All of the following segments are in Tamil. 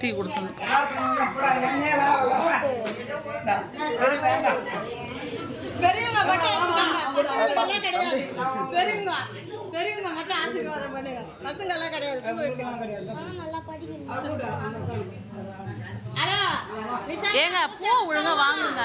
டீ கொடுத்தோம் பெரியவங்க மட்டும் பசங்களுக்கெல்லாம் கிடையாது. பெரியவங்க பெரியவங்க மட்டும் ஆசீர்வாதம் பண்ணுங்க. கிடையாது. நல்லா படிக்கணும் ஏங்க பூ ஒழுங்கா வாங்குங்க.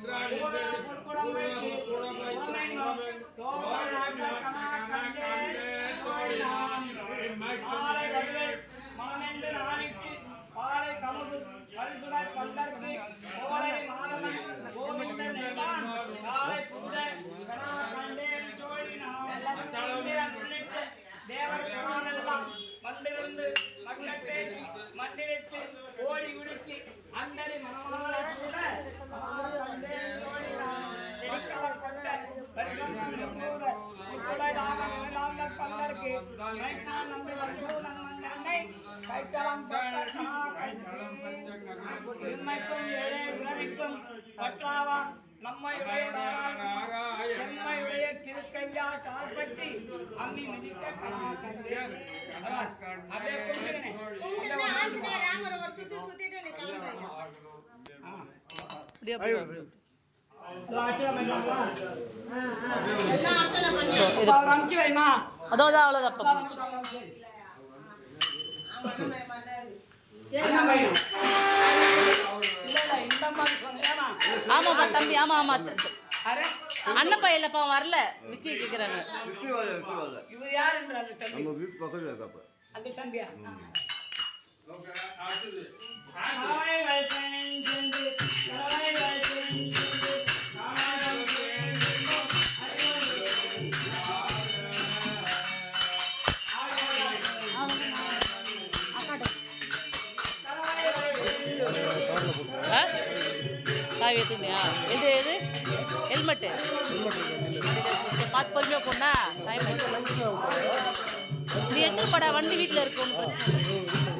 அமைதியா இருடா பா வந்திருந்து நம்மை செம்மையுடைய திருக்கையா கால்பற்றி அம்மி அதே கிளம்புறீங்க அப்படியே? அப்படியே, அப்படியே. வைமா அவ்வளோதான் ஆமாப்பா தம்பி ஆமா ஆமா அண்ணப்பா இல்லப்பா வரல விக்கி கேக்குறாங்க அந்த தம்பியா எது எது? ஹெல்மெட்டு. பார்த்து பொறுமையாக போனா டைம் நீ எடுத்துட்டு வண்டி வீட்டில் இருக்கு ஒன்றும் பிரச்சனை